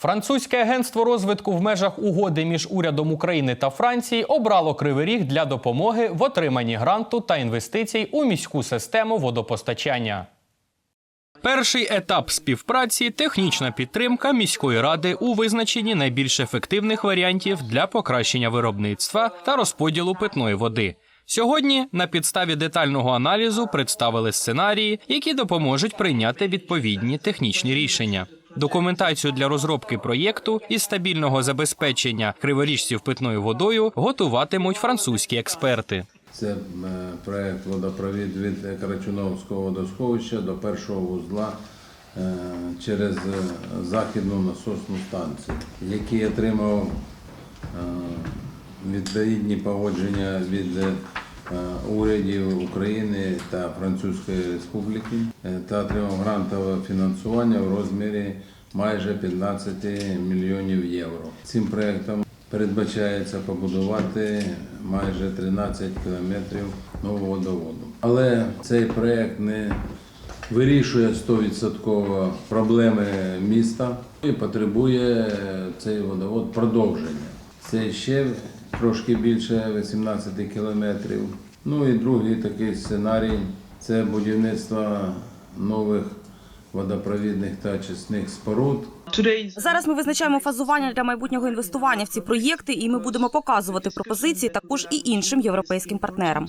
Французьке агентство розвитку в межах угоди між урядом України та Франції обрало Кривий Ріг для допомоги в отриманні гранту та інвестицій у міську систему водопостачання. Перший етап співпраці технічна підтримка міської ради у визначенні найбільш ефективних варіантів для покращення виробництва та розподілу питної води. Сьогодні на підставі детального аналізу представили сценарії, які допоможуть прийняти відповідні технічні рішення. Документацію для розробки проєкту і стабільного забезпечення криворіжців питною водою готуватимуть французькі експерти. Це е, проект водопровід від Карачуновського водосховища до першого вузла е, через е, західну насосну станцію, який отримав відповідні погодження від урядів України та Французької Республіки е, та отримав грантове фінансування в розмірі майже 15 мільйонів євро. Цим проектом передбачається побудувати майже 13 кілометрів нового водоводу. Але цей проект не вирішує 100% проблеми міста і потребує цей водовод продовження. Це ще трошки більше 18 кілометрів. Ну і другий такий сценарій це будівництво нових водопровідних та чисних споруд Зараз ми визначаємо фазування для майбутнього інвестування в ці проєкти, і ми будемо показувати пропозиції також і іншим європейським партнерам.